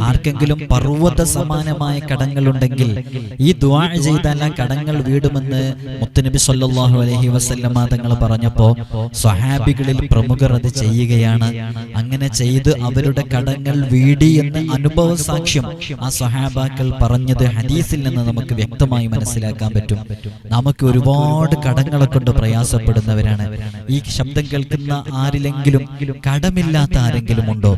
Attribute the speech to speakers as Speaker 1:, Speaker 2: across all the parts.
Speaker 1: ആർക്കെങ്കിലും പർവത സമാനമായ കടങ്ങളുണ്ടെങ്കിൽ ഈ ദ്വാ ചെയ്താൽ ആ കടങ്ങൾ വീടുമെന്ന് മുത്തനബി സല്ലാഹു അലഹി വസല്ലമ തങ്ങൾ പറഞ്ഞപ്പോ സ്വഹാബികളിൽ പ്രമുഖർ അത് ചെയ്യുകയാണ്. അങ്ങനെ ചെയ്ത് അവരുടെ കടങ്ങൾ വീടി എന്ന് അനുഭവ സാക്ഷ്യം ആ സ്വഹാബാക്കൾ പറഞ്ഞത് ഹദീസിൽ നിന്ന് നമുക്ക് വ്യക്തമായി മനസ്സിലാക്കാൻ പറ്റും. നമുക്ക് ഒരുപാട് കടങ്ങളെ കൊണ്ട് പ്രയാസപ്പെടുന്നവരാണ്. ഈ ശബ്ദം കേൾക്കുന്ന ആരിലെങ്കിലും കടമില്ലാത്ത ആരെങ്കിലും ഉണ്ടോ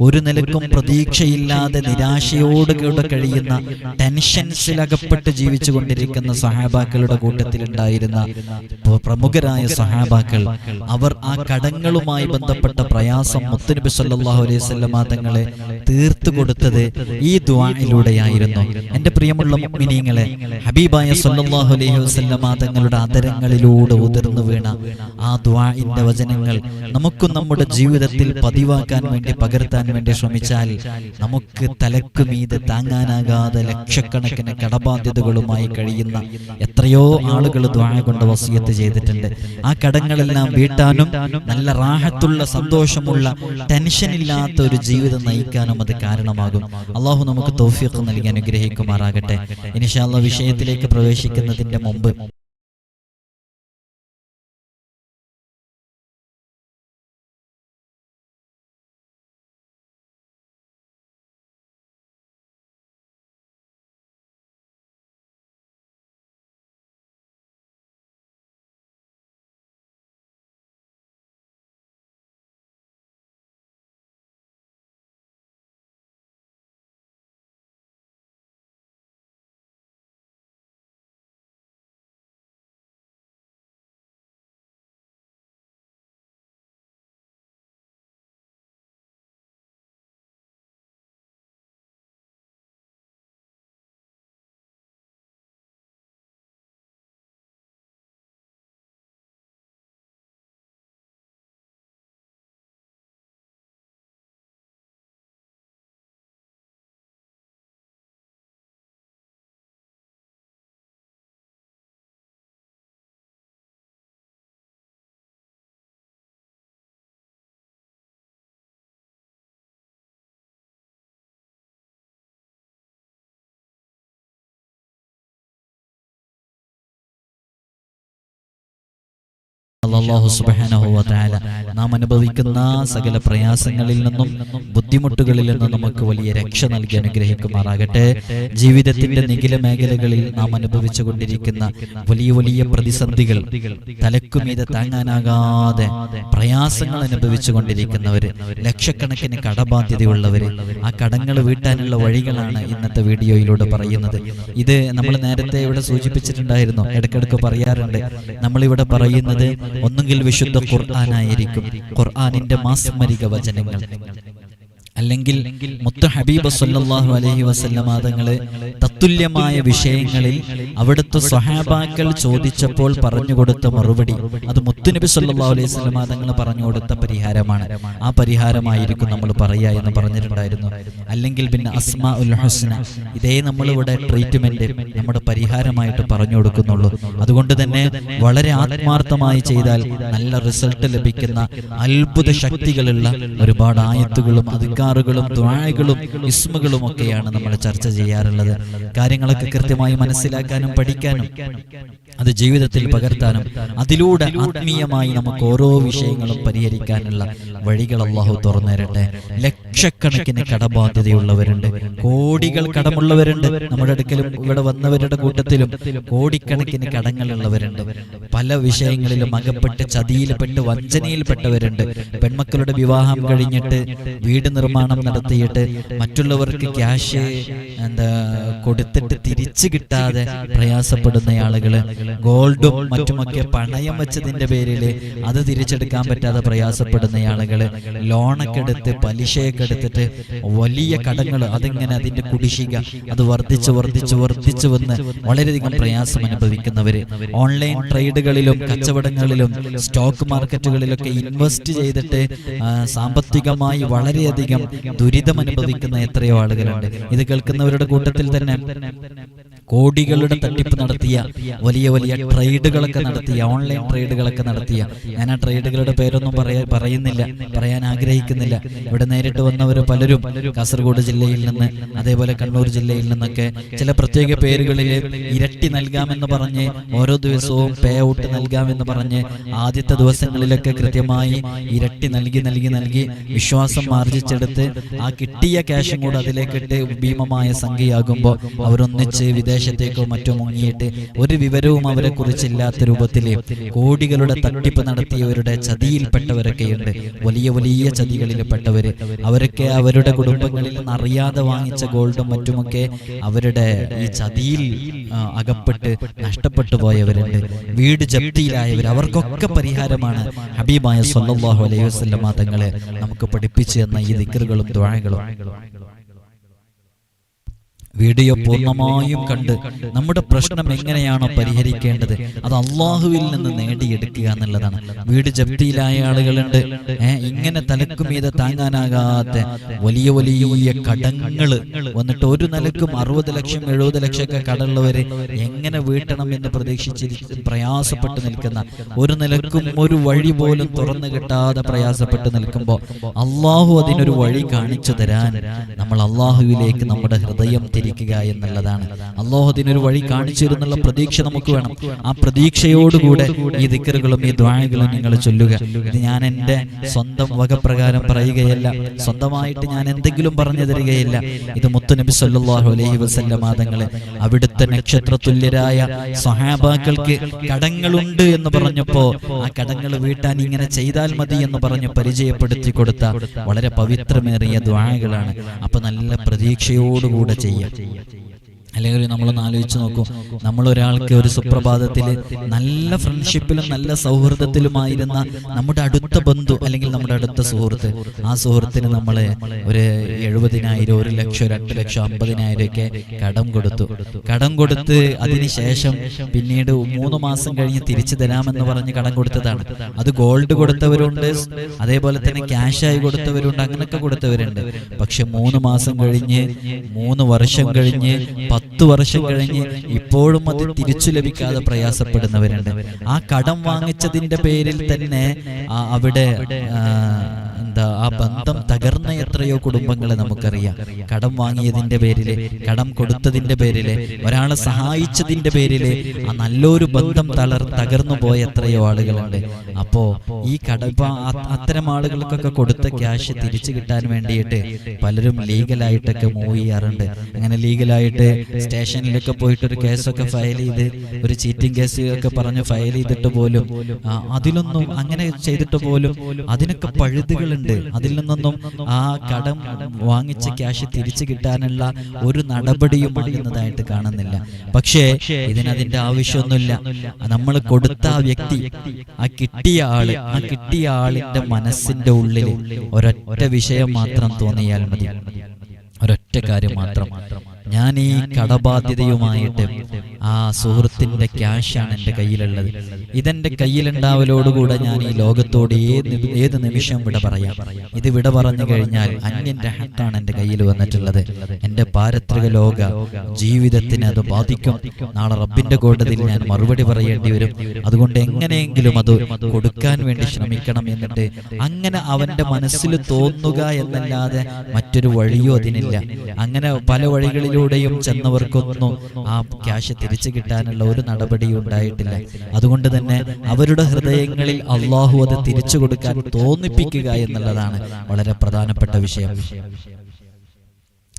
Speaker 1: ഒരു നിലക്കും പ്രതീക്ഷയില്ലാതെ നിരാശയോടുകൂടെ കഴിയുന്ന ടെൻഷൻസിൽ അകപ്പെട്ട് ജീവിച്ചു കൊണ്ടിരിക്കുന്ന സഹാബാക്കളുടെ കൂട്ടത്തിലുണ്ടായിരുന്ന ഉണ്ടായിരുന്ന പ്രമുഖരായ സഹാബാക്കൾ അവർ ആ കടങ്ങളുമായി ബന്ധപ്പെട്ട പ്രയാസം മുത്തനബി സല്ലാഹു അലൈഹി വസല്ലമ തങ്ങളെ തീർത്തു കൊടുത്തത് ഈ ദ്വായിലൂടെയായിരുന്നു എന്റെ പ്രിയമുള്ള മുഅ്മിനീങ്ങളെ ഹബീബായ സല്ലാഹു അലൈഹി വസല്ലമ തങ്ങളുടെ അതരങ്ങളിലൂടെ ഉതിർന്നു വീണ ആ ദ്വാന്റെ വചനങ്ങൾ നമുക്കും നമ്മുടെ ജീവിതത്തിൽ പതിവാക്കാൻ വേണ്ടി പകർത്താൻ വേണ്ടി ശ്രമിച്ചാൽ നമുക്ക് തലക്ക് മീത് താങ്ങാനാകാതെ ലക്ഷക്കണക്കിന് കടബാധ്യതകളുമായി കഴിയുന്ന എത്രയോ ആളുകൾ ദ്വാഴ കൊണ്ട് വസിയത്ത് ചെയ്തിട്ടുണ്ട്. ആ കടങ്ങളെല്ലാം വീട്ടാനും നല്ല റാഹത്തുള്ള സന്തോഷമുള്ള ടെൻഷൻ ഇല്ലാത്ത ഒരു ജീവിതം നയിക്കാനും അത് കാരണമാകും. അള്ളാഹു നമുക്ക് തോഫിയൊക്കെ നൽകി അനുഗ്രഹിക്കുമാറാകട്ടെ. ഇനിഷാല്ല വിഷയത്തിലേക്ക് പ്രവേശിക്കുന്നതിന്റെ മുമ്പ് അള്ളാഹു തആല നാം അനുഭവിക്കുന്ന സകല പ്രയാസങ്ങളിൽ നിന്നും ബുദ്ധിമുട്ടുകളിൽ നിന്നും നമുക്ക് വലിയ രക്ഷ നൽകി അനുഗ്രഹിക്കുമാറാകട്ടെ. ജീവിതത്തിന്റെ നിഖില മേഖലകളിൽ നാം അനുഭവിച്ചു കൊണ്ടിരിക്കുന്ന വലിയ വലിയ പ്രതിസന്ധികൾ തലക്കുമീതെ താങ്ങാനാകാതെ പ്രയാസങ്ങൾ അനുഭവിച്ചു കൊണ്ടിരിക്കുന്നവര് ലക്ഷക്കണക്കിന് കടബാധ്യതയുള്ളവര് ആ കടങ്ങൾ വീട്ടാനുള്ള വഴികളാണ് ഇന്നത്തെ വീഡിയോയിലൂടെ പറയുന്നത്. ഇത് നമ്മൾ നേരത്തെ ഇവിടെ സൂചിപ്പിച്ചിട്ടുണ്ടായിരുന്നു ഇടയ്ക്കിടയ്ക്ക് പറയാറുണ്ട്. നമ്മളിവിടെ പറയുന്നത് ഒന്നുകിൽ വിശുദ്ധ ഖുർആാനായിരിക്കും. ഖുർആാനിന്റെ മാസ്മരിക വചനങ്ങൾ. അല്ലെങ്കിൽ മുത്ത ഹബീബ് സല്ലാഹു അലഹി വസല്ലമ തങ്ങൾ തത്തുല്യമായ വിഷയങ്ങളിൽ അവിടുത്തെ സ്വഹാബാക്കൾ ചോദിച്ചപ്പോൾ പറഞ്ഞു കൊടുത്ത മറുപടി. അത് മുത്തുനബി സല്ലല്ലാഹു അലൈഹി വസല്ലമ തങ്ങൾ പറഞ്ഞു കൊടുത്ത പരിഹാരമാണ്. ആ പരിഹാരമായിരിക്കും നമ്മൾ പറയുക എന്ന് പറഞ്ഞിട്ടുണ്ടായിരുന്നു. അല്ലെങ്കിൽ പിന്നെ അസ്മാ ഉൽ ഹുസ്ന. ഇതേ നമ്മളിവിടെ ട്രീറ്റ്മെന്റ് നമ്മുടെ പരിഹാരമായിട്ട് പറഞ്ഞു കൊടുക്കുന്നുള്ളൂ. അതുകൊണ്ട് തന്നെ വളരെ ആത്മാർത്ഥമായി ചെയ്താൽ നല്ല റിസൾട്ട് ലഭിക്കുന്ന അത്ഭുത ശക്തികളുള്ള ഒരുപാട് ആയത്തുകളും അധികാറുകളും ദ്വായകളും ഇസ്മുകളും ഒക്കെയാണ് നമ്മൾ ചർച്ച ചെയ്യാറുള്ളത്. കാര്യങ്ങളൊക്കെ കൃത്യമായി മനസ്സിലാക്കാനും പഠിക്കാനും. അത് ജീവിതത്തിൽ പകർത്താനും അതിലൂടെ ആത്മീയമായി നമുക്ക് ഓരോ വിഷയങ്ങളും പരിഹരിക്കാനുള്ള വഴികൾ അള്ളാഹു തുറന്നുതരട്ടെ ലക്ഷക്കണക്കിന് കടബാധ്യതയുള്ളവരുണ്ട്. കോടികൾ കടമുള്ളവരുണ്ട്. നമ്മുടെ അടുക്കലും ഇവിടെ വന്നവരുടെ കൂട്ടത്തിലും കോടിക്കണക്കിന് കടങ്ങളുള്ളവരുണ്ട്. പല വിഷയങ്ങളിലും അകപ്പെട്ട് ചതിയിൽപ്പെട്ട് വഞ്ചനയിൽപ്പെട്ടവരുണ്ട്. പെൺമക്കളുടെ വിവാഹം കഴിഞ്ഞിട്ട് വീട് നിർമ്മാണം നടത്തിയിട്ട് മറ്റുള്ളവർക്ക് ക്യാഷ് എന്താ കൊടുത്തിട്ട് തിരിച്ചു കിട്ടാതെ പ്രയാസപ്പെടുന്ന ആളുകൾ ഗോൾഡും മറ്റുമൊക്കെ പണയം വെച്ചതിന്റെ പേരിൽ അത് തിരിച്ചെടുക്കാൻ പറ്റാതെ പ്രയാസപ്പെടുന്ന ആളുകൾ ലോണൊക്കെ എടുത്ത് പലിശയൊക്കെ എടുത്തിട്ട് വലിയ കടങ്ങൾ അതിങ്ങനെ അതിന്റെ കുടിശിക അത് വർദ്ധിച്ച് വർദ്ധിച്ച് വർദ്ധിച്ചു വന്ന് വളരെയധികം പ്രയാസം അനുഭവിക്കുന്നവര് ഓൺലൈൻ ട്രേഡുകളിലും കച്ചവടങ്ങളിലും സ്റ്റോക്ക് മാർക്കറ്റുകളിലൊക്കെ ഇൻവെസ്റ്റ് ചെയ്തിട്ട് സാമ്പത്തികമായി വളരെയധികം ദുരിതം അനുഭവിക്കുന്ന എത്രയോ ആളുകളുണ്ട്. ഇത് കേൾക്കുന്നവരുടെ കൂട്ടത്തിൽ തന്നെ കോടികളുടെ തട്ടിപ്പ് നടത്തിയ വലിയ വലിയ ട്രേഡുകളൊക്കെ നടത്തിയ ഓൺലൈൻ ട്രേഡുകളൊക്കെ നടത്തിയ. ഞാൻ ആ ട്രേഡുകളുടെ പേരൊന്നും പറയാ പറയുന്നില്ല. പറയാൻ ആഗ്രഹിക്കുന്നില്ല. ഇവിടെ നേരിട്ട് വന്നവർ പലരും കാസർഗോഡ് ജില്ലയിൽ നിന്ന് അതേപോലെ കണ്ണൂർ ജില്ലയിൽ നിന്നൊക്കെ ചില പ്രത്യേക പേരുകളിൽ ഇരട്ടി നൽകാമെന്ന് പറഞ്ഞ് ഓരോ ദിവസവും പേ ഔട്ട് നൽകാമെന്ന് പറഞ്ഞ് ആദ്യത്തെ ദിവസങ്ങളിലൊക്കെ കൃത്യമായി ഇരട്ടി നൽകി നൽകി നൽകി വിശ്വാസം ആർജിച്ചെടുത്ത് ആ കിട്ടിയ ക്യാഷും കൂടെ അതിലേക്കിട്ട് ഭീമമായ സംഖ്യയാകുമ്പോൾ അവരൊന്നിച്ച് വിദേശത്തേക്കോ മറ്റോ മുങ്ങിയിട്ട് ഒരു വിവരവും അവരെ കുറിച്ചില്ലാത്ത രൂപത്തിൽ കോടികളുടെ തട്ടിപ്പ് നടത്തിയവരുടെ ചതിയിൽപ്പെട്ടവരൊക്കെയുണ്ട്. വലിയ വലിയ ചതികളിൽ പെട്ടവര് അവരൊക്കെ അവരുടെ കുടുംബങ്ങളിൽ നിന്ന് അറിയാതെ വാങ്ങിച്ച ഗോൾഡും മറ്റുമൊക്കെ അവരുടെ ഈ ചതിയിൽ അകപ്പെട്ട് നഷ്ടപ്പെട്ടു പോയവരുണ്ട്. വീട് ജപ്തിയിലായവർ അവർക്കൊക്കെ പരിഹാരമാണ് ഹബീബായ സ്വന്തം അലൈഹി വസല്ലമ തങ്ങളെ നമുക്ക് പഠിപ്പിച്ചു തന്ന ഈ ദിക്കറുകളും ദ്വാഴകളും വീഡിയോ പൂർണമായും കണ്ട് നമ്മുടെ പ്രശ്നം എങ്ങനെയാണോ പരിഹരിക്കേണ്ടത് അത് അള്ളാഹുവിൽ നിന്ന് നേടിയെടുക്കുക എന്നുള്ളതാണ്. വീട് ജപ്തിയിലായ ആളുകളുണ്ട്. ഇങ്ങനെ തലക്കുമീത താങ്ങാനാകാത്ത വലിയ വലിയ കടങ്ങൾ വന്നിട്ട് ഒരു നിലക്കും അറുപത് ലക്ഷം എഴുപത് ലക്ഷമൊക്കെ കടമുള്ളവര് എങ്ങനെ വീട്ടണം എന്ന് പ്രതീക്ഷിച്ചിരിക്കും പ്രയാസപ്പെട്ട് നിൽക്കുന്ന ഒരു നിലക്കും ഒരു വഴി പോലും തുറന്നു കിട്ടാതെ പ്രയാസപ്പെട്ട് നിൽക്കുമ്പോൾ അള്ളാഹു അതിനൊരു വഴി കാണിച്ചു തരാൻ നമ്മൾ അള്ളാഹുവിലേക്ക് നമ്മുടെ ഹൃദയം തിരിക്കുക എന്നുള്ളതാണ്. അള്ളാഹു അതിനൊരു വഴി കാണിച്ചു തരുന്നുള്ള പ്രതീക്ഷ നമുക്ക് വേണം. ആ പ്രതീക്ഷയോടുകൂടെ ഈ ദിക്കറുകളും ഈ ദ്വാഴകളും നിങ്ങൾ ചൊല്ലുക. ഇത് ഞാൻ എന്റെ സ്വന്തം വകപ്രകാരം പറയുകയല്ല. സ്വന്തമായിട്ട് ഞാൻ എന്തെങ്കിലും പറഞ്ഞു തരികയില്ല. ഇത് മുത്തുനബി സല്ലാഹു അലൈഹി വസ്ല്ല മാതങ്ങളെ അവിടുത്തെ നക്ഷത്ര തുല്യരായ സഹാബാക്കൾക്ക് കടങ്ങളുണ്ട് എന്ന് പറഞ്ഞപ്പോ ആ കടങ്ങൾ വീട്ടാൻ ഇങ്ങനെ ചെയ്താൽ മതി എന്ന് പറഞ്ഞ് പരിചയപ്പെടുത്തി കൊടുത്ത വളരെ പവിത്രമേറിയ ദ്വാഴകളാണ് അപ്പൊ നല്ല പ്രതീക്ഷയോടുകൂടെ ചെയ്യാം. Marseille. അല്ലെങ്കിൽ നമ്മളൊന്ന് ആലോചിച്ച് നോക്കൂ നമ്മൾ ഒരാൾക്ക് ഒരു സുപ്രഭാതത്തിൽ നല്ല ഫ്രണ്ട്ഷിപ്പിലും നല്ല സൗഹൃദത്തിലുമായിരുന്ന നമ്മുടെ അടുത്ത ബന്ധു അല്ലെങ്കിൽ നമ്മുടെ അടുത്ത സുഹൃത്ത്. ആ സുഹൃത്തിന് നമ്മളെ ഒരു എഴുപതിനായിരം ഒരു ലക്ഷം രണ്ട് ലക്ഷം അമ്പതിനായിരം ഒക്കെ കടം കൊടുത്തു. കടം കൊടുത്ത് അതിനുശേഷം പിന്നീട് മൂന്ന് മാസം കഴിഞ്ഞ് തിരിച്ചു തരാമെന്ന് പറഞ്ഞ് കടം കൊടുത്തതാണ്. അത് ഗോൾഡ് കൊടുത്തവരുണ്ട് അതേപോലെ തന്നെ ക്യാഷായി കൊടുത്തവരുണ്ട് അങ്ങനെയൊക്കെ കൊടുത്തവരുണ്ട്. പക്ഷെ മൂന്ന് മാസം കഴിഞ്ഞ് മൂന്ന് വർഷം കഴിഞ്ഞ് പത്ത് വർഷം കഴിഞ്ഞ് ഇപ്പോഴും അത് തിരിച്ചു ലഭിക്കാതെ പ്രയാസപ്പെടുന്നവരുണ്ട്. ആ കടം വാങ്ങിച്ചതിന്റെ പേരിൽ തന്നെ അവിടെ എന്താ ആ ബന്ധം തകർന്ന എത്രയോ കുടുംബങ്ങളെ നമുക്കറിയാം. കടം വാങ്ങിയതിന്റെ പേരിൽ കടം കൊടുത്തതിന്റെ പേരിൽ ഒരാളെ സഹായിച്ചതിന്റെ പേരിൽ ആ നല്ലൊരു ബന്ധം തളർ തകർന്നു പോയ എത്രയോ ആളുകളുണ്ട്. അപ്പോ ഈ കട അത്തരം ആളുകൾക്കൊക്കെ കൊടുത്ത ക്യാഷ് തിരിച്ചു കിട്ടാൻ വേണ്ടിയിട്ട് പലരും ലീഗലായിട്ടൊക്കെ മൂവ് ചെയ്യാറുണ്ട്. അങ്ങനെ ലീഗലായിട്ട് സ്റ്റേഷനിലൊക്കെ പോയിട്ട് ഒരു കേസൊക്കെ ഫയൽ ചെയ്ത് ഒരു ചീറ്റിംഗ് കേസ് ഒക്കെ പറഞ്ഞ് ഫയൽ ചെയ്തിട്ട് പോലും അതിലൊന്നും അങ്ങനെ ചെയ്തിട്ട് പോലും അതിനൊക്കെ പഴുതുകളുണ്ട്. അതിൽ നിന്നൊന്നും ആ കടം വാങ്ങിച്ച ക്യാഷ് തിരിച്ചു കിട്ടാനുള്ള ഒരു നടപടിയും ആകുന്നതായിട്ട് കാണുന്നില്ല. പക്ഷേ ഇതിനതിന്റെ ആവശ്യമൊന്നുമില്ല. നമ്മൾ കൊടുത്ത ആ വ്യക്തി ആ കിട്ടിയ ആൾ ആ കിട്ടിയ ആളിന്റെ മനസ്സിന്റെ ഉള്ളിൽ ഒരൊറ്റ വിഷയം മാത്രം തോന്നിയാൽ മതി. ഒരൊറ്റ കാര്യം മാത്രം. ഞാൻ ഈ കടബാധ്യതയുമായിട്ട് ആ സുഹൃത്തിന്റെ ക്യാഷാണ് എന്റെ കയ്യിലുള്ളത്. ഇതെന്റെ കയ്യിലുണ്ടാവലോടുകൂടെ ഞാൻ ഈ ലോകത്തോട് ഏത് ഏത് നിമിഷം വിട പറയാം. ഇത് വിട പറഞ്ഞു കഴിഞ്ഞാൽ അന്യന്റെ ഹക്കാണ് എന്റെ കയ്യിൽ വന്നിട്ടുള്ളത്. എന്റെ പാരത്രിക ലോക ജീവിതത്തിന് അത് ബാധിക്കും. നാളെ റബ്ബിന്റെ കോടതിയിൽ ഞാൻ മറുപടി പറയേണ്ടി വരും. അതുകൊണ്ട് എങ്ങനെയെങ്കിലും അത് കൊടുക്കാൻ വേണ്ടി ശ്രമിക്കണം എന്നിട്ട് അങ്ങനെ അവന്റെ മനസ്സിൽ തോന്നുക എന്നല്ലാതെ മറ്റൊരു വഴിയോ അതിനില്ല. അങ്ങനെ പല വഴികളിലൂടെയും ചെന്നവർക്കൊന്നും ആ ക്യാഷ് തിരിച്ചു കിട്ടാനുള്ള ഒരു നടപടിയും ഉണ്ടായിട്ടില്ല. അതുകൊണ്ട് തന്നെ അവരുടെ ഹൃദയങ്ങളിൽ അള്ളാഹു അത് തിരിച്ചു കൊടുക്കാൻ തോന്നിപ്പിക്കുക എന്നുള്ളതാണ് വളരെ പ്രധാനപ്പെട്ട വിഷയം.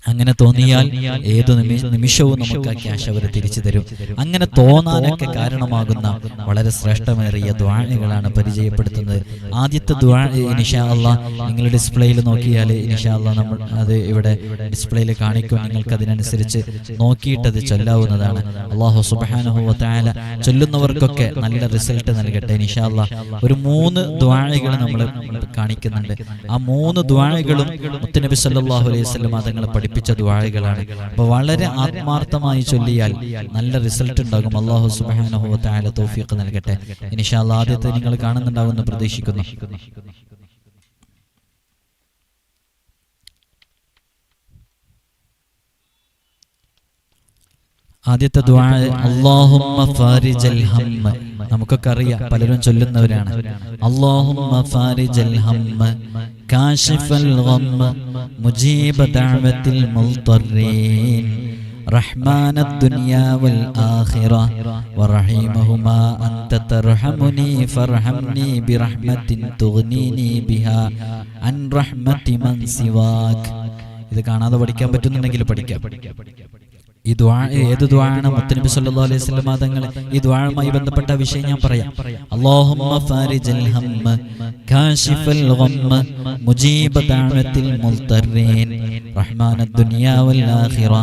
Speaker 1: അങ്ങനെ തോന്നിയാൽ ഏതു നിമിഷവും നമുക്ക് ആ ക്യാഷ് അവർ തിരിച്ചു തരും. അങ്ങനെ തോന്നാനൊക്കെ കാരണമാകുന്ന വളരെ ശ്രേഷ്ഠമേറിയ ദ്വാണികളാണ് പരിചയപ്പെടുത്തുന്നത്. ആദ്യത്തെ ദ്വാ നിഷാ അള്ളാ നിങ്ങൾ ഡിസ്പ്ലേയിൽ നോക്കിയാൽ നിഷാ അള്ളാ നമ്മൾ അത് ഇവിടെ ഡിസ്പ്ലേയിൽ കാണിക്കും. നിങ്ങൾക്ക് അതിനനുസരിച്ച് നോക്കിയിട്ട് അത് ചൊല്ലാവുന്നതാണ് അള്ളാഹു സുബാനുഹുല ചൊല്ലുന്നവർക്കൊക്കെ നല്ല റിസൾട്ട് നൽകട്ടെ നിഷാ അള്ളാ ഒരു മൂന്ന് ദ്വാണികൾ നമ്മൾ കാണിക്കുന്നുണ്ട്. ആ മൂന്ന് ദ്വാണികളും മുത്തനബി സല്ലാഹു അലൈഹി വസല്ലം തങ്ങൾ പഠിപ്പിച്ച ദ്വാഴകളാണ് അപ്പൊ വളരെ ആത്മാർത്ഥമായി ചൊല്ലിയാൽ നല്ല റിസൾട്ട് ഉണ്ടാകും. അള്ളാഹു സുബ്ഹാനഹു തോഫിയൊക്കെ നൽകട്ടെ. ഇൻഷാ അല്ലാ ആദ്യത്തെ നിങ്ങൾ കാണുന്നുണ്ടാവുമെന്ന് പ്രതീക്ഷിക്കുന്നു. ആദ്യത്തെ ദുആ അല്ലാഹുമ്മ ഫാരിജൽ ഹമ്മ. നമുക്കൊക്കെ അറിയാം പലരും ചൊല്ലുന്നവരാണ്. അല്ലാഹുമ്മ ഫാരിജൽ ഹമ്മ. കാശിഫൽ ഗമ്മ മുജീബ ദഅവത്തിൽ മുൽത്തറീൻ رحمن الدنيا والآخرة ورحيمهما أنت ترحمني فارحمني برحمة تغنيني بها عن رحمة من سواك ഇത് കാണാതെ പഠിക്കാൻ പറ്റുന്നുണ്ടെങ്കിൽ പഠിക്കാം ഈ ദ്വാ ഏത് ദ്വാണ് മുത്തനബി സല്ലല്ലാഹു അലൈഹി വസല്ലം തങ്ങൾ ഈ ദ്വാളുമായി ബന്ധപ്പെട്ട വിഷയം ഞാൻ പറയാം. അല്ലാഹുമ്മ ഫാരിജൽ ഹമ്മ കാശിഫൽ ഗമ്മ മുജീബ ദഅവത്തിൽ മുൽത്തറീൻ. ദുനിയാ വൽ ആഖിറ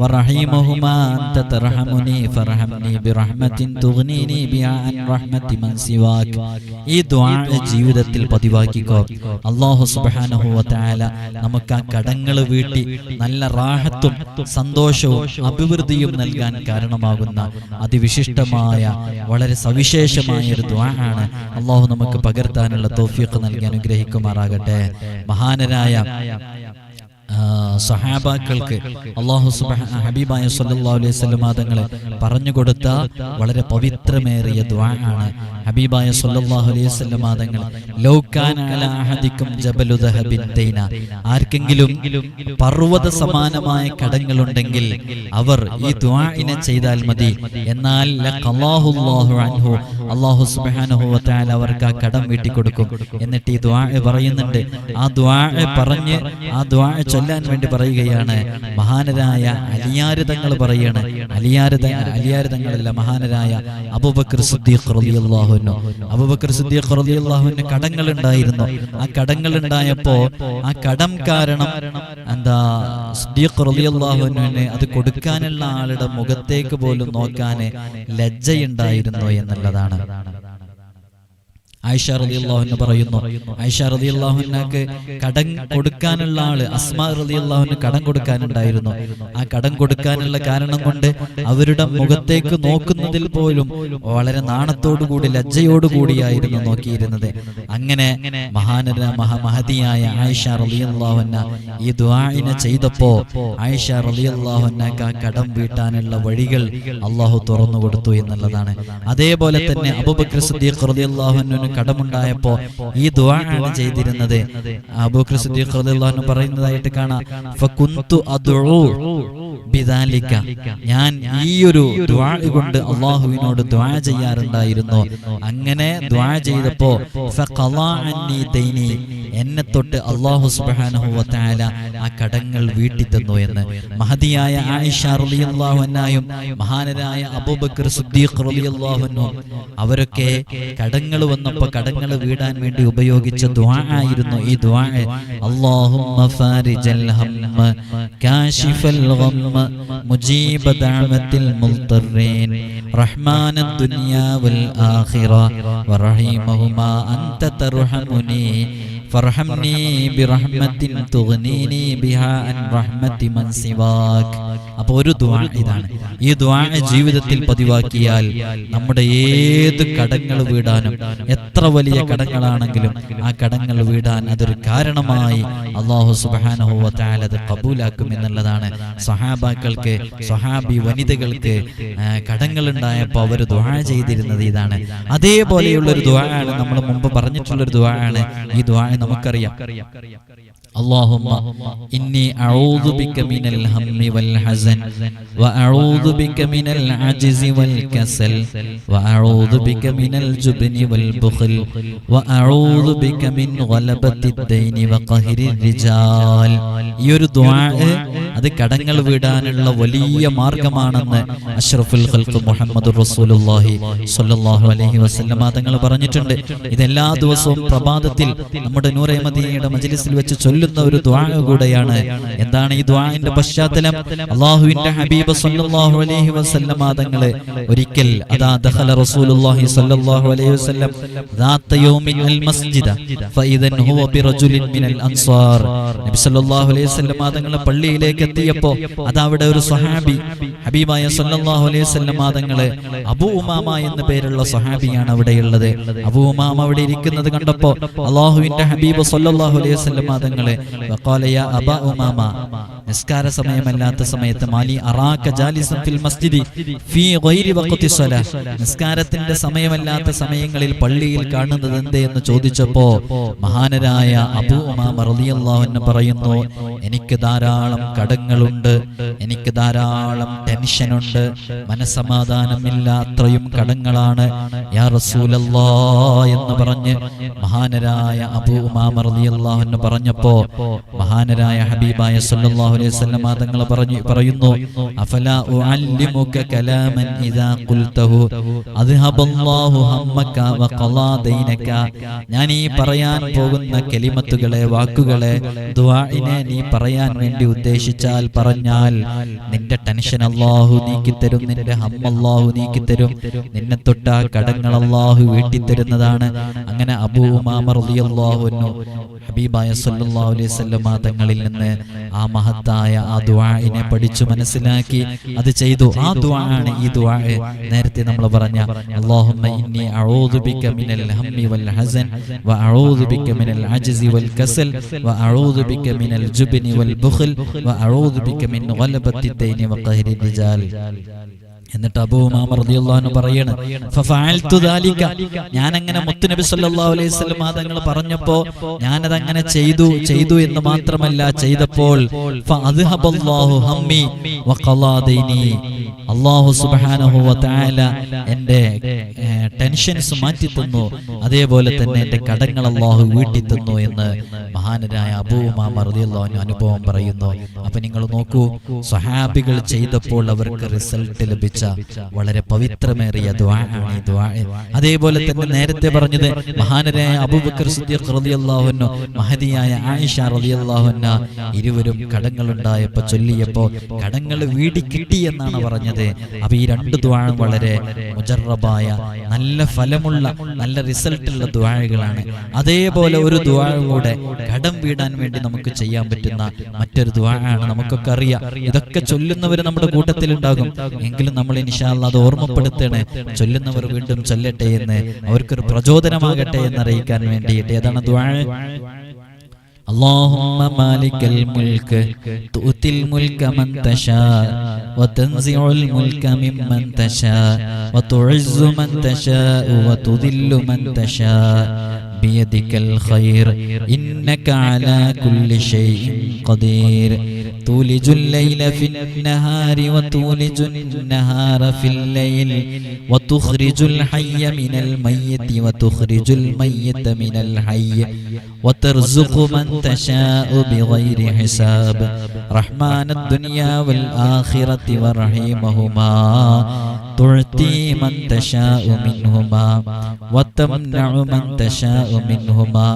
Speaker 1: വറഹീമഹുമാ അൻത തർഹമുനി ഫർഹംനി ബിറഹ്മത്തിൻ തുഗ്നീനി ബിഹാ അൻ റഹ്മത്തി മൻ സിവാക് ഈ ദ്വാ ജീവിതത്തിൽ പതിവാക്കിക്കോ. അല്ലാഹു സുബ്ഹാനഹു വ തആല നമുക്ക് ആ കടങ്ങൾ വീട്ടി നല്ല റാഹത്തും സന്തോഷവും അഭിവൃദ്ധിയും നൽകാൻ കാരണമാകുന്ന അതിവിശിഷ്ടമായ വളരെ സവിശേഷമായ ഒരു ദ്വാണ് അള്ളാഹു നമുക്ക് പകർത്താനുള്ള തോഫിയൊക്കെ നൽകി അനുഗ്രഹിക്കുമാറാകട്ടെ. മഹാനരായ ആ, സഹാബാക്കൾക്ക് അള്ളാഹു ഹബീബായ സല്ലല്ലാഹു അലൈഹി തങ്ങളെ പറഞ്ഞു കൊടുത്ത വളരെ പവിത്രമേറിയ ദ്വാആണ് ഹബീബായ സല്ലല്ലാഹു അലൈഹി ആർക്കെങ്കിലും പർവത സമാനമായ കടങ്ങളുണ്ടെങ്കിൽ അവർ ഈ ദ്വാഇനെ ചെയ്താൽ മതി. എന്നാൽ അൻഹു അള്ളാഹു സുബ്ഹാനഹു വ അവർക്ക് ആ കടം വീട്ടിക്കൊടുക്കും. എന്നിട്ട് ഈ ദ്വാ പറയുന്നുണ്ട് ആ ദ്വാ പറഞ്ഞ് ആ ദ്വാ ചൊല്ലാൻ വേണ്ടി പറയുകയാണ്. മഹാനരായ അലിയാരിതങ്ങൾ പറയാണ്. അലിയാരിത അലിയാരിതങ്ങളല്ല മഹാനരായ അബൂബക്കർ സിദ്ദീഖ് അബൂബക്കർ സിദ്ദീഖ് അൻഹു കടങ്ങൾ ഉണ്ടായിരുന്നു ആ കടങ്ങൾ ഉണ്ടായപ്പോ ആ കടം കാരണം എന്താ സിദ്ദീഖ് അൻഹുവിന് അത് കൊടുക്കാനുള്ള ആളുടെ മുഖത്തേക്ക് പോലും നോക്കാൻ ലജ്ജയുണ്ടായിരുന്നു എന്നുള്ളതാണ്. ആയിഷ റളിയല്ലാഹു പറയുന്നു. ആയിഷ റളിയല്ലാഹുവിനക്ക് കടം കൊടുക്കാനുള്ള ആൾ അസ്മാ റളിയല്ലാഹുവിന് കടം കൊടുക്കാനുണ്ടായിരുന്നു. ആ കടം കൊടുക്കാനുള്ള കാരണം കൊണ്ട് അവരുടെ മുഖത്തേക്ക് നോക്കുന്നതിൽ പോലും വളരെ നാണത്തോടുകൂടി ലജ്ജയോടുകൂടിയായിരുന്നു നോക്കിയിരുന്നത്. അങ്ങനെ മഹാനര മഹാമഹതിയായ മഹതിയായ ആയിഷ റളിയല്ലാഹുന്ന ഈ ദുആഇനെ ചെയ്തപ്പോ ആയിഷ റളിയല്ലാഹുന്നക്ക് ആ കടം വീട്ടാനുള്ള വഴികൾ അള്ളാഹു തുറന്നു കൊടുത്തു എന്നുള്ളതാണ്. അതേപോലെ തന്നെ അബൂബക്കർ സിദ്ദീഖ് റളിയല്ലാഹുവിന് കടമുണ്ടായപ്പോ ഈ ദുവാണ് ചെയ്തിരുന്നത്. അബൂബക്കർ സിദ്ദീഖ് റളിയല്ലാഹു പറയുന്നതായിട്ട് കാണാം. ഫകുന്തു ബിദാലിക. ഞാൻ ഈ ഒരു കൊണ്ട് അള്ളാഹുവിനോട് ദ്വാ ചെയ്യാറുണ്ടായിരുന്നു. അങ്ങനെ ദ്വാ ചെയ്തപ്പോ എന്നെ തൊട്ട് അള്ളാഹു തആല ആ കടങ്ങൾ വീട്ടി തന്നു എന്ന്. മഹതിയായ ആയിഷ മഹാനരായ അബൂബക്കർ സിദ്ദീഖ് റളിയല്ലാഹു അൻഹു അവരൊക്കെ കടങ്ങൾ വന്നപ്പോൾ കടങ്ങൾ വീടാൻ വേണ്ടി ഉപയോഗിച്ച ദുആ ആയിരുന്നു ഈ ദുആ. അല്ലാഹുമ്മ ഫാരിജൽ ഹമ്മ കാശിഫൽ മുജീബ ദഅവത്തിൽ റഹ്മാന ദുനിയാ വൽ ആഖിറ വറഹീമഹുമാ അൻത തർഹമുനി അപ്പോൾ ഒരു ദുആ ഇതാണ്. ഈ ദുആ ജീവിതത്തിൽ പതിവാക്കിയാൽ നമ്മുടെ ഏത് കടങ്ങൾ വീടാനും എത്ര വലിയ കടങ്ങളാണെങ്കിലും ആ കടങ്ങൾ വീടാൻ അതൊരു കാരണമായി അള്ളാഹു സുബ്ഹാനഹു വ തആല അത് കബൂലാക്കും എന്നുള്ളതാണ്. സഹാബാക്കൾക്ക് സ്വഹാബി വനിതകൾക്ക് കടങ്ങൾ ഉണ്ടായപ്പോൾ അവർ ദുആ ചെയ്തിരുന്നത് ഇതാണ്. അതേപോലെയുള്ള ഒരു ആണ്. നമ്മൾ മുമ്പ് പറഞ്ഞിട്ടുള്ള ഒരു ആണ്. ഈ ദുആ നമുക്കറിയാം اللهم إني أعوذ بك من الهم والحزن وأعوذ بك من العجز والكسل وأعوذ بك من الجبن والبخل وأعوذ بك من غلبة الدين وقهر الرجال ഈ ഒരു ദുആ അത് കടങ്ങൾ വീടാനുള്ള വലിയ മാർഗമാണെന്ന് അഷ്റഫുൽ ഖൽഖ് മുഹമ്മദ് റസൂലുള്ളാഹി സ്വല്ലല്ലാഹു അലൈഹി വസല്ലമ തങ്ങൾ പറഞ്ഞിട്ടുണ്ട് ഇതെല്ലാ ദിവസവും പ്രഭാതത്തിൽ നമ്മുടെ നൂറെ മദീനയുടെ മജ്ലിസിൽ വെച്ച് ചൊല്ലുന്ന ഒരു ദുആ കൂടെയാണ് എന്താണ് ഈ ദുആഇന്റെ പശ്ചാത്തലം അല്ലാഹുവിന്റെ ഹബീബ് സ്വല്ലല്ലാഹു അലൈഹി വസല്ലമ തങ്ങൾ ഒരിക്കൽ അതാ ദഖല റസൂലുള്ളാഹി സ്വല്ലല്ലാഹു അലൈഹി വസല്ലം ذات يوم المسجد فاذا هو برجل من الانصار നബി സല്ലല്ലാഹു അലൈഹി വസല്ലമ തങ്ങൾ പള്ളിയിലേക്ക് എത്തിയപ്പോൾ അതവിടെ ഒരു സ്വഹാബി. ഹബീബായ സല്ലല്ലാഹു അലൈഹി തങ്ങൾ അബൂ ഉമാമ എന്ന പേരുള്ള സ്വഹാബിയാണ് അവിടെയുള്ളത്. അബു ഉമാമ അവിടെ ഇരിക്കുന്നത് കണ്ടപ്പോ അള്ളാഹുവിന്റെ ഹബീബ് സല്ലല്ലാഹു അലൈഹി തങ്ങളെ യാ ഉമാമ. നിസ്കാര സമയമല്ലാത്ത സമയത്ത് മാലി അറാക ജാലിസം ഫിൽ മസ്ജിദി ഫീ ഗൈരി വഖതി സ്വലാ. നിസ്കാരത്തിന്റെ സമയമല്ലാത്ത സമയങ്ങളിൽ പള്ളിയിൽ കാണുന്നത് എന്തേ എന്ന് ചോദിച്ചപ്പോ മഹാനരായ അബൂ ഉമാമ റളിയല്ലാഹു അൻഹു പറയുന്നു എനിക്ക് ധാരാളം കടങ്ങളുണ്ട് എനിക്ക് ധാരാളം ടെൻഷനുണ്ട് മനസമാധാനമില്ല അത്രയും കടങ്ങളാണ് യാ റസൂലല്ലാ എന്ന് പറഞ്ഞ് മഹാനരായ അബൂ ഉമാമ റളിയല്ലാഹു അൻഹു പറഞ്ഞപ്പോ മഹാനരായ ഹബീബായ സല്ലല്ലാഹു അലൈഹി വസല്ലം തങ്ങൾ പറഞ്ഞു പറയുന്നു അഫല ഉഅല്ലിമുക കലാമൻ ഇദാ ഖുൽതഹു. അദ്ഹബല്ലാഹു ഹമ്മക വഖലാ ദൈനക ഞാൻ ഈ പറയാൻ പോകുന്ന കലിമത്തുകളെ വാക്കുകളെ ദുആഇനെ നീ പറയാൻ വേണ്ടി ഉദ്ദേശിച്ചാൽ പറഞ്ഞാൽ നിന്റെ ടെൻഷൻ അല്ലാഹു നീക്കി തരും നിന്റെ ഹമ്മ അല്ലാഹു നീക്കി തരും നിന്നെ തൊട്ട കടങ്ങൾ അല്ലാഹു വീട്ടി തരുന്നതാണ്. അങ്ങനെ അബൂ ഉമാമ റളിയല്ലാഹു അൻഹു ഹബീബായ സല്ലല്ലാഹു അലൈഹി വസല്ലം തങ്ങളിൽ നിന്ന് ആ മഹത്തായ ആ ദുആഇനെ പഠിച്ചു മനസ്സിലാക്കി അത് ചെയ്തു. ആ ദ്വാണ് ഈ ദ്വാ നേരത്തെ നമ്മൾ പറഞ്ഞ അഊദു എന്നിട്ട് അബൂ ഉമാമ റളിയല്ലാഹു ഫഫഅൽതു ദാലിക. ഞാൻ അങ്ങനെ മുത്തുനബി സല്ലല്ലാഹു അലൈഹി വസല്ലം തങ്ങൾ പറഞ്ഞപ്പോ ഞാൻ അത് അങ്ങനെ ചെയ്തു ചെയ്തു എന്ന് മാത്രമല്ല ചെയ്തപ്പോൾ ഹമ്മി വഖലാ വ തആല എന്റെ ടെൻഷൻസ് മാറ്റി തന്നു അതേപോലെ തന്നെ എന്റെ കടങ്ങൾ അള്ളാഹു വീട്ടി തന്നു എന്ന് മഹാനരായ അബൂ ഉമാമ റളിയല്ലാഹു അൻഹു അനുഭവം പറയുന്നു. അപ്പൊ നിങ്ങൾ നോക്കൂ സ്വഹാബികൾ ചെയ്തപ്പോൾ അവർക്ക് റിസൾട്ട് ലഭിച്ച വളരെ പവിത്രമേറിയ അതേപോലെ തന്നെ നേരത്തെ പറഞ്ഞത് മഹാനരായ അബൂബക്കർ സിദ്ദീഖ് മഹദിയായ ആയിഷ റളിയല്ലാഹു അൻഹ ഇരുവരും കടങ്ങളുണ്ടായപ്പോ ചൊല്ലിയപ്പോ കടങ്ങൾ വീടി കിട്ടി എന്നാണ് പറഞ്ഞത്. അപ്പൊ ഈ രണ്ട് ദ്വാഴം വളരെ മുജറബായ നല്ല ഫലമുള്ള നല്ല റിസൾട്ടുള്ള ദ്വാഴകളാണ് അതേപോലെ ഒരു ദ്വാഴ കൂടെ കടം വീടാൻ വേണ്ടി നമുക്ക് ചെയ്യാൻ പറ്റുന്ന മറ്റൊരു ദ്വാഴാണ് നമുക്കൊക്കെ അറിയാം. ഇതൊക്കെ ചൊല്ലുന്നവർ നമ്മുടെ കൂട്ടത്തിൽ ഉണ്ടാകും എങ്കിലും നമ്മൾ ഇൻഷാല്ല അത് ഓർമ്മപ്പെടുത്തണേ. ചൊല്ലുന്നവർ വീണ്ടും ചൊല്ലട്ടെ എന്ന് അവർക്കൊരു പ്രചോദനമാകട്ടെ എന്ന് അറിയിക്കാൻ വേണ്ടിയിട്ട് ഏതാണ് ദ്വാഴ اللهم مالك الملك تؤتي الملك من تشاء وتنزع الملك ممن تشاء وتعز من تشاء وتذل من تشاء بيدك الخير إنك على كل شيء قدير تولج الليل في النهار وتولج النهار في الليل وتخرج الحي من الميت وتخرج الميت من الحي وترزق من تشاء بغير حساب رحمن الدنيا والآخرة ورحيمهما تعطي من تشاء منهما وتمنع من تشاء منهما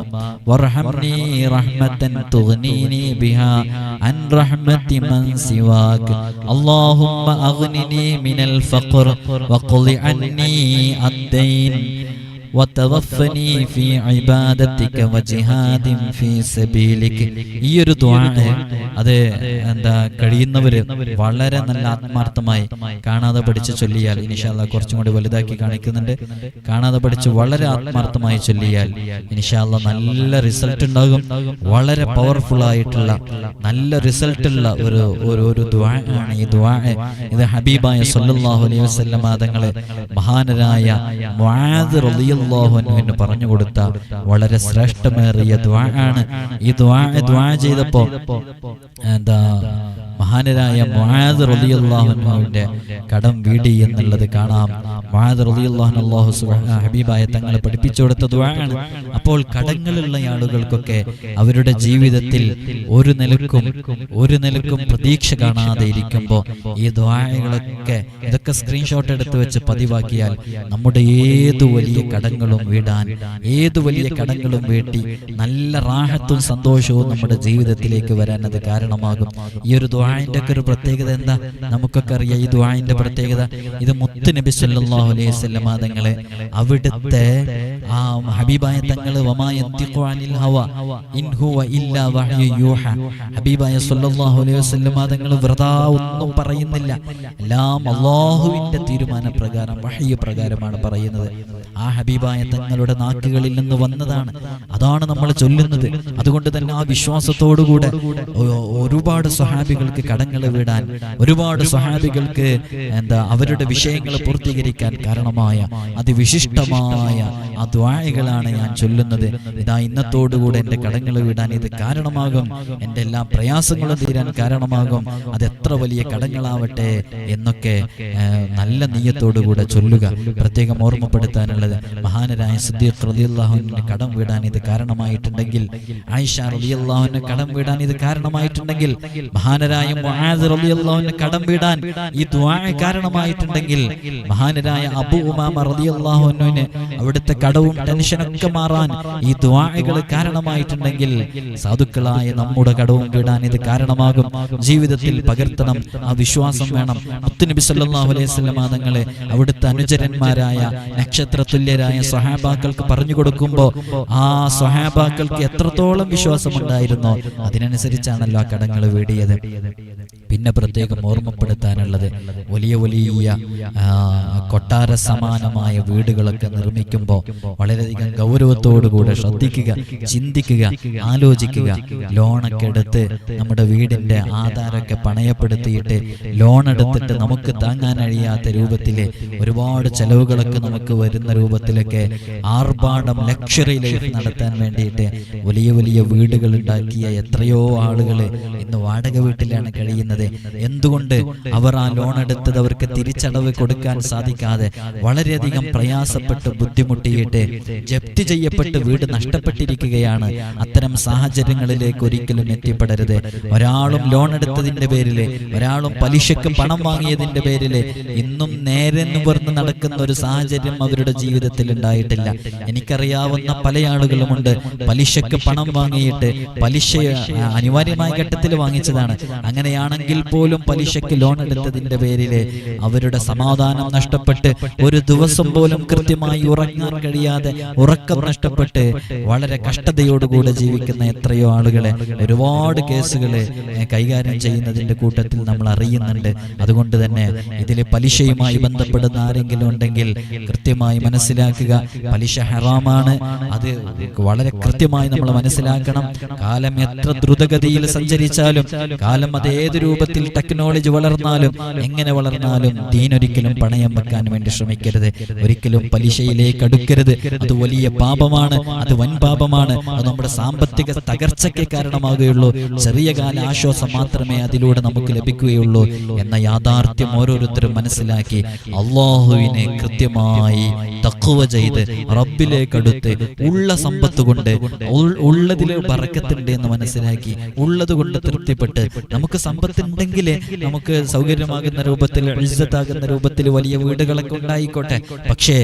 Speaker 1: وارحمني رحمة تغنيني بها عن رحمة من سواك اللهم أغنني من الفقر وقل عني الدين وتوفني في عبادتك وجهاد في سبيلك ഈ ഒരു ദുആ അത് എന്താ കഴിയുന്നവര് വളരെ നല്ല ആത്മാർത്ഥമായി കാണാതെ പഠിച്ച് ചൊല്ലിയാൽ ഇനിഷാല്ല കുറച്ചും കൂടി വലുതാക്കി കാണിക്കുന്നുണ്ട് കാണാതെ പഠിച്ച് വളരെ ആത്മാർത്ഥമായി ചൊല്ലിയാൽ ഇനിഷാല്ല നല്ല റിസൾട്ട് ഉണ്ടാകും വളരെ പവർഫുൾ ആയിട്ടുള്ള നല്ല റിസൾട്ട് ഉള്ള ഒരു ഒരു ഒരു ദുആ ആണ് ഈ ദുആ ഇത് ഹബീബായ സല്ലല്ലാഹു അലൈഹി വസല്ലം തങ്ങളെ മഹാനരായ മുആദ് റളിയല്ലാഹു അൻഹുവിന് പറഞ്ഞു കൊടുത്ത വളരെ ശ്രേഷ്ഠമേറിയ ദ്വാ ആണ്. ഈ ദ്വാ ദ്വാ ചെയ്തപ്പോ എന്താ മഹാനരായ റളിയല്ലാഹു അൻഹുവിന്റെ കടം വീടി എന്നുള്ളത് കാണാം. മുആദ് റളിയല്ലാഹു അള്ളാഹു ഹബീബായ തങ്ങളെ പഠിപ്പിച്ചു കൊടുത്ത അപ്പോൾ കടങ്ങളുള്ള ആളുകൾക്കൊക്കെ അവരുടെ ജീവിതത്തിൽ ഒരു നിലക്കും ഒരു നിലക്കും പ്രതീക്ഷ കാണാതെ ഇരിക്കുമ്പോൾ ഈ ദ്വായകളൊക്കെ ഇതൊക്കെ സ്ക്രീൻഷോട്ട് എടുത്ത് വെച്ച് പതിവാക്കിയാൽ നമ്മുടെ ഏതു വലിയ കടങ്ങളും വീടാൻ ഏതു വലിയ കടങ്ങളും വീട്ടി നല്ല റാഹത്തും സന്തോഷവും നമ്മുടെ ജീവിതത്തിലേക്ക് വരാൻ അത് കാരണമാകും. ഈ ഒരു ദ്വാ ഒക്കെ ഒരു പ്രത്യേകത എന്താ? നമുക്കൊക്കെ അറിയാം ഈ ദുആയിന്റെ പ്രത്യേകത. ഇത് മുത്ത് നബി സല്ലല്ലാഹു അലൈഹി വസല്ലമ തങ്ങളെ അവിടുത്തെ ആ ഹബീബായ തങ്ങൾ ഹബീബായ സല്ലല്ലാഹു അലൈഹി വസല്ലമ തങ്ങൾ വ്രതാ ഒന്നും പറയുന്നില്ല. എല്ലാം അള്ളാഹുവിന്റെ തീരുമാന പ്രകാരം വഹ്യ പ്രകാരമാണ് പറയുന്നത്. ആ ഹബീബായ തങ്ങളുടെ നാക്കുകളിൽ നിന്ന് വന്നതാണ്. അതാണ് നമ്മൾ ചൊല്ലുന്നത്. അതുകൊണ്ട് തന്നെ ആ വിശ്വാസത്തോടുകൂടെ ഒരുപാട് സ്വഹാബികൾക്ക് കടങ്ങൾ വിടാൻ ഒരുപാട് സ്വഹാബികൾക്ക് എന്താ അവരുടെ വിഷയങ്ങൾ പൂർത്തീകരിക്കാൻ കാരണമായ അതിവിശിഷ്ടമായ ആ ദ്വായകളാണ് ഞാൻ ചൊല്ലുന്നത്. ഇതാ ഇന്നത്തോടുകൂടെ എന്റെ കടങ്ങൾ വിടാൻ ഇത് കാരണമാകും. എന്റെ എല്ലാ പ്രയാസങ്ങളും തീരാൻ കാരണമാകും. അത് എത്ര വലിയ കടങ്ങളാവട്ടെ എന്നൊക്കെ നല്ല നീയത്തോടുകൂടെ ചൊല്ലുക. പ്രത്യേകം ഓർമ്മപ്പെടുത്താനുള്ളത് മഹാനരായ സിദ്ദീഖ് റളിയല്ലാഹുവിന് കടം വിടാൻ ഇത് കാരണമായിട്ടുണ്ടെങ്കിൽ ആയിഷ റളിയല്ലാഹുവിന് കടം വിടാൻ ഇത് കാരണമായിട്ടുണ്ടെങ്കിൽ മഹാനരായ മുആദ് റളിയല്ലാഹുവിന് കടം വീടാൻ ഈ ദുആ കാരണമായിട്ടുണ്ടെങ്കിൽ മഹാനരായ അബു ഉമാമ റളിയല്ലാഹുവിന് അവിടുത്തെ കടവും ടെൻഷനൊക്കെ മാറാൻ ഈ ദുആകൾ കാരണമായിട്ടുണ്ടെങ്കിൽ സാധുക്കളായ നമ്മുടെ കടവും വീടാൻ ഇത് കാരണമാകും. ജീവിതത്തിൽ പകർത്തണം. ആ വിശ്വാസം വേണം. മുത്തുനബി സല്ലല്ലാഹു അലൈഹി വസല്ലം തങ്ങളെ അവിടുത്തെ അനുചരന്മാരായ നക്ഷത്ര തുല്യരായ സ്വഹാബാക്കൾക്ക് പറഞ്ഞു കൊടുക്കുമ്പോൾ ആ സ്വഹാബാക്കൾക്ക് എത്രത്തോളം വിശ്വാസമുണ്ടായിരുന്നോ? അതിനനുസരിച്ചാണല്ലോ ആ കടങ്ങൾ വീടിയത്. നേടിയത് പിന്നെ പ്രത്യേകം ഓർമ്മപ്പെടുത്താനുള്ളത് വലിയ വലിയ കൊട്ടാര സമാനമായ വീടുകളൊക്കെ നിർമ്മിക്കുമ്പോൾ വളരെയധികം ഗൗരവത്തോടുകൂടെ ശ്രദ്ധിക്കുക ചിന്തിക്കുക ആലോചിക്കുക. ലോണൊക്കെ എടുത്ത് നമ്മുടെ വീടിന്റെ ആധാരമൊക്കെ പണയപ്പെടുത്തിയിട്ട് ലോൺ എടുത്തിട്ട് നമുക്ക് താങ്ങാൻ കഴിയാത്ത രൂപത്തിൽ ഒരുപാട് ചെലവുകളൊക്കെ നമുക്ക് വരുന്ന രൂപത്തിലൊക്കെ ആർഭാടം ലക്ഷറി ലൈഫ് നടത്താൻ വേണ്ടിയിട്ട് വലിയ വലിയ വീടുകൾ ഉണ്ടാക്കിയ എത്രയോ ആളുകൾ ഇന്ന് വാടക വീട്ടിലാണ് കഴിയുന്നത്. എന്തുകൊണ്ട് അവർ ആ ലോൺ എടുത്തത് അവർക്ക് തിരിച്ചടവ് കൊടുക്കാൻ സാധിക്കാതെ വളരെയധികം പ്രയാസപ്പെട്ട് ബുദ്ധിമുട്ടിയിട്ട് ജപ്തി ചെയ്യപ്പെട്ട് വീട് നഷ്ടപ്പെട്ടിരിക്കുകയാണ്. അത്തരം സാഹചര്യങ്ങളിലേക്ക് ഒരിക്കലും എത്തിപ്പെടരുത്. ഒരാളും ലോൺ എടുത്തതിന്റെ പേരിൽ ഒരാളും പലിശക്ക് പണം വാങ്ങിയതിന്റെ പേരിൽ ഇന്നും നേരെ നിവർന്ന് നടക്കുന്ന ഒരു സാഹചര്യം അവരുടെ ജീവിതത്തിൽ ഉണ്ടായിട്ടില്ല. എനിക്കറിയാവുന്ന പല ആളുകളുമുണ്ട്. പലിശക്ക് പണം വാങ്ങിയിട്ട് പലിശ അനിവാര്യമായ ഘട്ടത്തിൽ വാങ്ങിച്ചതാണ്. അങ്ങനെയാണെങ്കിൽ പോലും പലിശയ്ക്ക് ലോൺ എടുത്തതിന്റെ പേരിൽ അവരുടെ സമാധാനം നഷ്ടപ്പെട്ട് ഒരു ദിവസം പോലും കൃത്യമായി ഉറങ്ങാൻ കഴിയാതെ ഉറക്കം നഷ്ടപ്പെട്ട് വളരെ കഷ്ടതയോടുകൂടെ ജീവിക്കുന്ന എത്രയോ ആളുകളെ ഒരുപാട് കേസുകൾ കൈകാര്യം ചെയ്യുന്നതിന്റെ കൂട്ടത്തിൽ നമ്മൾ അറിയുന്നുണ്ട്. അതുകൊണ്ട് തന്നെ ഇതിൽ പലിശയുമായി ബന്ധപ്പെടുന്ന ആരെങ്കിലും ഉണ്ടെങ്കിൽ കൃത്യമായി മനസ്സിലാക്കുക. പലിശ ഹറാമാണ്. അത് വളരെ കൃത്യമായി നമ്മൾ മനസ്സിലാക്കണം. കാലം എത്ര ദ്രുതഗതിയിൽ സഞ്ചരിച്ചാലും കാലം അത് ഏത് രൂപത്തിൽ ടെക്നോളജി വളർന്നാലും എങ്ങനെ വളർന്നാലും ദീനൊരിക്കലും പണയം വെക്കാൻ വേണ്ടി ശ്രമിക്കരുത്. ഒരിക്കലും പലിശയിലേക്ക് അടുക്കരുത്. അത് വലിയ പാപമാണ്. അത് വൻ പാപമാണ്. അത് നമ്മുടെ സാമ്പത്തിക തകർച്ചയ്ക്ക് കാരണമാകുകയുള്ളൂ. ചെറിയ കാല ആശ്വാസം മാത്രമേ അതിലൂടെ നമുക്ക് ലഭിക്കുകയുള്ളൂ എന്ന യാഥാർത്ഥ്യം ഓരോരുത്തരും മനസ്സിലാക്കി അള്ളാഹുവിനെ കൃത്യമായി തക്കുവ ചെയ്ത് റബ്ബിലേക്ക് അടുത്ത് ഉള്ള സമ്പത്ത് കൊണ്ട് ഉള്ളതിൽ ബറക്കത്തുണ്ട് എന്ന് മനസ്സിലാക്കി ഉള്ളത് കൊണ്ട് തൃപ്തിപ്പെട്ട് നമുക്ക് സമ്പത്തുണ്ടെങ്കിൽ നമുക്ക് സൗകര്യമാകുന്ന രൂപത്തിൽ ഇജ്ജത്താകുന്ന രൂപത്തിൽ വലിയ വീടുകളൊക്കെ ഉണ്ടായിക്കോട്ടെ. പക്ഷേ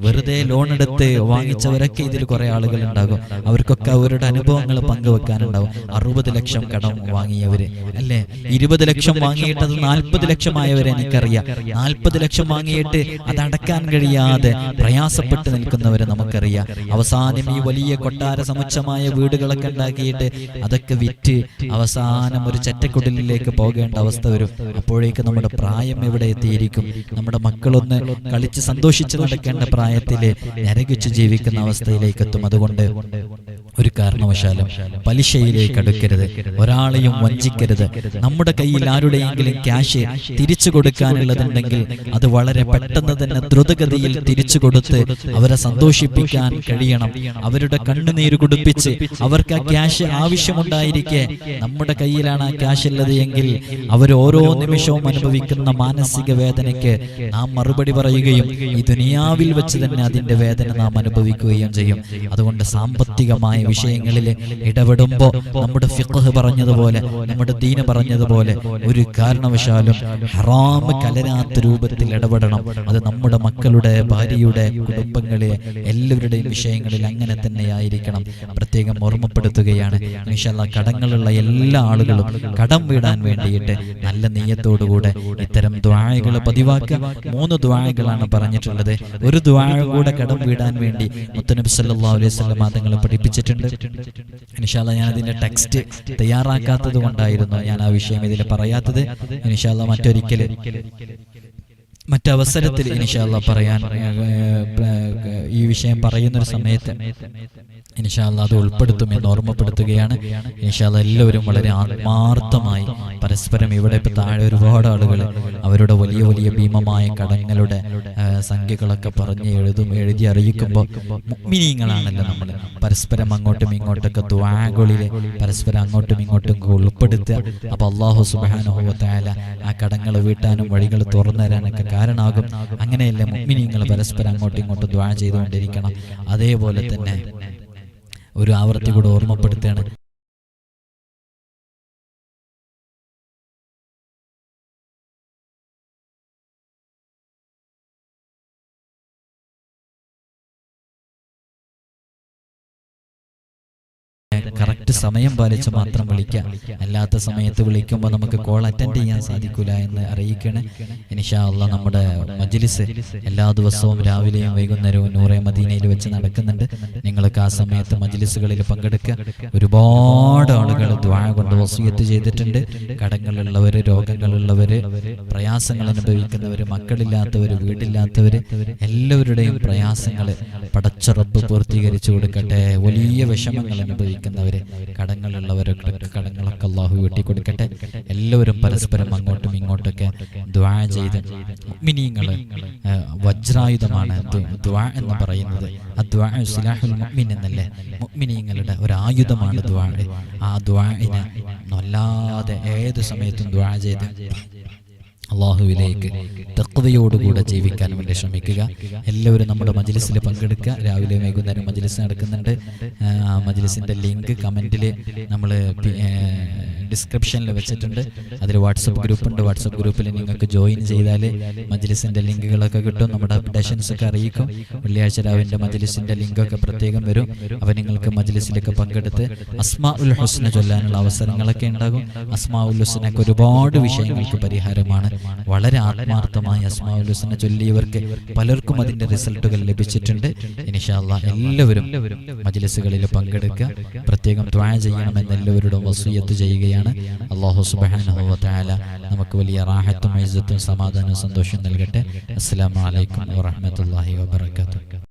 Speaker 1: വെറുതെ ലോൺ എടുത്ത് വാങ്ങിച്ചവരൊക്കെ ഇതിൽ കുറെ ആളുകൾ ഉണ്ടാകും അവർക്കൊക്കെ അവരുടെ അനുഭവങ്ങൾ പങ്കുവെക്കാനുണ്ടാവും അറുപത് ലക്ഷം കടം വാങ്ങിയവര്. അല്ലേ? ഇരുപത് ലക്ഷം വാങ്ങിയിട്ട് അത് നാൽപ്പത് ലക്ഷമായവരെ എനിക്കറിയാം. നാൽപ്പത് ലക്ഷം വാങ്ങിയിട്ട് അത് അടക്കാൻ കഴിയാതെ പ്രയാസപ്പെട്ട് നിൽക്കുന്നവരെ നമുക്കറിയാം. അവസാനം ഈ വലിയ കൊട്ടാര സമുച്ചമായ വീടുകളൊക്കെ ഉണ്ടാക്കിയിട്ട് അതൊക്കെ വിറ്റ് അവസാനം ഒരു ചെറ്റക്കുടലിലേക്ക് പോകേണ്ട അവസ്ഥ വരും. അപ്പോഴേക്ക് നമ്മുടെ പ്രായം എവിടെ എത്തിയിരിക്കും? നമ്മുടെ മക്കളൊന്ന് കളിച്ച് സന്തോഷിച്ച് നടക്കേണ്ട പ്രായത്തിൽ നരകിച്ച് ജീവിക്കുന്ന അവസ്ഥയിലേക്ക് എത്തും. അതുകൊണ്ട് ഒരു കാരണവശാലും പലിശയിലേക്ക് അടുക്കരുത്. ഒരാളെയും വഞ്ചിക്കരുത്. നമ്മുടെ കയ്യിൽ ആരുടെയെങ്കിലും ക്യാഷ് തിരിച്ചു കൊടുക്കാനുള്ളതുണ്ടെങ്കിൽ അത് വളരെ പെട്ടെന്ന് തന്നെ ദ്രുതഗതിയിൽ തിരിച്ചു കൊടുത്ത് അവരെ സന്തോഷിപ്പിക്കാൻ കഴിയണം. അവരുടെ കണ്ണുനീര് കുടിപ്പിച്ച് അവർക്ക് ആ ക്യാഷ് ആവശ്യമുണ്ടായിരിക്കെ നമ്മുടെ കയ്യിലാണ് ആ ക്യാഷ് ഉള്ളത് എങ്കിൽ അവർ ഓരോ നിമിഷവും അനുഭവിക്കുന്ന മാനസിക വേദനയ്ക്ക് നാം മറുപടി പറയുകയും ഈ ദുനിയാവിൽ വെച്ച് തന്നെ അതിന്റെ വേദന നാം അനുഭവിക്കുകയും ചെയ്യും. അതുകൊണ്ട് സാമ്പത്തികമായ വിഷയങ്ങളിൽ ഇടപെടുമ്പോൾ നമ്മുടെ ഫിഖ് പറഞ്ഞതുപോലെ നമ്മുടെ ദീന പറഞ്ഞതുപോലെ ഒരു കാരണവശാലും ഹറാം കലരാത്ത രൂപത്തിൽ ഇടപെടണം. അത് നമ്മുടെ മക്കളുടെ ഭാര്യയുടെ കുടുംബങ്ങളെ എല്ലാവരുടെയും വിഷയങ്ങളിൽ അങ്ങനെ തന്നെ ആയിരിക്കണം പ്രത്യേകം ഓർമ്മപ്പെടുത്തുകയാണ്. കടങ്ങളുള്ള എല്ലാ ആളുകളും കടം വീടാൻ വേണ്ടിയിട്ട് നല്ല നീയത്തോടുകൂടെ ഇത്തരം ദ്വായകൾ പതിവാക്കുക. മൂന്ന് ദ്വായകളാണ് പറഞ്ഞിട്ടുള്ളത്. ഒരു ദ്വായ കൂടെ കടം വീടാൻ വേണ്ടി മുത്തനബി സല്ലാ അലൈഹി വസല്ലം തങ്ങൾ പഠിപ്പിച്ചിട്ടുണ്ട്. ഇൻഷാല്ല ഞാൻ അതിന്റെ ടെക്സ്റ്റ് തയ്യാറാക്കാത്തത് കൊണ്ടായിരുന്നു ഞാൻ ആ വിഷയം ഇതിൽ പറയാത്തത്. ഇൻഷാല്ല മറ്റൊരിക്കൽ മറ്റവസരത്തിൽ ഇൻഷാല്ല പറയാൻ ഈ വിഷയം പറയുന്ന ഒരു സമയത്ത് ഇൻഷാല്ല അത് ഉൾപ്പെടുത്തും എന്ന് ഓർമ്മപ്പെടുത്തുകയാണ്. ഇൻഷാല്ല എല്ലാവരും വളരെ ആത്മാർത്ഥമായി പരസ്പരം ഇവിടെ ഇപ്പൊ താഴെ ഒരുപാട് ആളുകൾ അവരുടെ വലിയ വലിയ ഭീമമായ കടങ്ങളുടെ സംഖ്യകളൊക്കെ പറഞ്ഞ് എഴുതും എഴുതി അറിയിക്കുമ്പോൾ മിനിങ്ങളാണല്ലോ നമ്മൾ പരസ്പരം അങ്ങോട്ടും ഇങ്ങോട്ടൊക്കെ ദ്വാകളിൽ പരസ്പരം അങ്ങോട്ടും ഇങ്ങോട്ടും ഉൾപ്പെടുത്തുക. അപ്പൊ അള്ളാഹു സുബാനുഭവത്തായാല ആ കടങ്ങൾ വീട്ടാനും വഴികൾ തുറന്നു തരാനൊക്കെ കാരണമാകും അങ്ങനെയല്ലേ മുഗ്മിനിങ്ങൾ പരസ്പരം അങ്ങോട്ടും ഇങ്ങോട്ടും ദ്വാ ചെയ്തുകൊണ്ടിരിക്കണം. അതേപോലെ തന്നെ ഒരു ആവർത്തി കൂടെ ഓർമ്മപ്പെടുത്തുകയാണ്. കറക്റ്റ് സമയം പാലിച്ച് മാത്രം വിളിക്കാം. അല്ലാത്ത സമയത്ത് വിളിക്കുമ്പോൾ നമുക്ക് കോൾ അറ്റൻഡ് ചെയ്യാൻ സാധിക്കില്ല എന്ന് അറിയിക്കണേ. ഇനിഷാ അള്ളാഹ് നമ്മുടെ മജ്ലിസ് എല്ലാ ദിവസവും രാവിലെയും വൈകുന്നേരവും നൂറെ മദീനയിൽ വെച്ച് നടക്കുന്നുണ്ട്. നിങ്ങൾക്ക് ആ സമയത്ത് മജ്ലിസുകളിൽ പങ്കെടുക്കുക ഒരുപാട് ആളുകൾ ദ്വാഴ കൊണ്ട് വസീയത്ത് ചെയ്തിട്ടുണ്ട്. കടങ്ങളുള്ളവര് രോഗങ്ങളുള്ളവര് പ്രയാസങ്ങൾ അനുഭവിക്കുന്നവര് മക്കളില്ലാത്തവര് വീടില്ലാത്തവര് എല്ലാവരുടെയും പ്രയാസങ്ങൾ പടച്ചുറപ്പ് പൂർത്തീകരിച്ചു കൊടുക്കട്ടെ. വലിയ വിഷമങ്ങൾ അനുഭവിക്കുന്നവര് കടങ്ങളുള്ളവരൊക്കെ കടങ്ങളൊക്കെ അള്ളാഹു വെട്ടിക്കൊടുക്കട്ടെ. എല്ലാവരും പരസ്പരം അങ്ങോട്ടും ഇങ്ങോട്ടൊക്കെ ദ്വാ ചെയ്ത് മുഅ്മിനീങ്ങൾ ആ, വജ്രായുധമാണ് ദ്വാ എന്ന് പറയുന്നത്. ആ ദ്വാ സിലാഹുൽ മുഅ്മിൻ എന്നല്ലേ? മുഅ്മിനീങ്ങളുടെ ഒരു ആയുധമാണ് ദ്വാ ആ ദ്വാഇനെ നല്ലാതെ ഏത് സമയത്തും ദ്വാ ചെയ്ത് അള്ളാഹുവിലേക്ക് തക്വയോടുകൂടെ ജീവിക്കാൻ വേണ്ടി ശ്രമിക്കുക. എല്ലാവരും നമ്മുടെ മജ്ലിസിൽ പങ്കെടുക്കുക. രാവിലെ വൈകുന്നേരം മജ്ലിസ് നടക്കുന്നുണ്ട്. ആ മജ്ലിസിന്റെ ലിങ്ക് കമന്റിൽ നമ്മൾ ഡിസ്ക്രിപ്ഷനിൽ വെച്ചിട്ടുണ്ട്. അതിൽ വാട്സപ്പ് ഗ്രൂപ്പ് ഉണ്ട് വാട്സപ്പ് ഗ്രൂപ്പിൽ നിങ്ങൾക്ക് ജോയിൻ ചെയ്താൽ മജിലിസിന്റെ ലിങ്കുകളൊക്കെ കിട്ടും. നമ്മുടെ അപ്ഡേഷൻസ് ഒക്കെ അറിയിക്കും. വെള്ളിയാഴ്ച രാവിലെ മജിലിസിന്റെ ലിങ്കൊക്കെ പ്രത്യേകം വരും. അപ്പോൾ നിങ്ങൾക്ക് മജ്ലിസിലൊക്കെ പങ്കെടുത്ത് അസ്മാ ഉൽ ഹുസ്ന ചൊല്ലാനുള്ള അവസരങ്ങളൊക്കെ ഉണ്ടാകും. അസ്മാ ഉൽ ഹുസ്നക്ക് ഒരുപാട് വിഷയങ്ങൾക്ക് പരിഹാരമാണ്. വളരെ ആത്മാർത്ഥമായി അസ്മാ ഉൽ ഹുസ്ന ചൊല്ലിയവർക്ക് പലർക്കും അതിന്റെ റിസൾട്ടുകൾ ലഭിച്ചിട്ടുണ്ട്. ഇനിഷാല്ല എല്ലാവരും മജ്ലിസുകളിൽ പങ്കെടുക്കുക. പ്രത്യേകം ദ്വാ ചെയ്യണമെന്ന് എല്ലാവരോടും വസൂയത്ത് ചെയ്യുകയാണ്. അള്ളാഹു വ നമുക്ക് വലിയ റാഹത്തും ഇസ്സത്തും സമാധാനവും സന്തോഷവും നൽകട്ടെ. അസ്സാം അലൈക്കും വറഹ്മത്തുള്ളാഹി വബറകാതുഹു.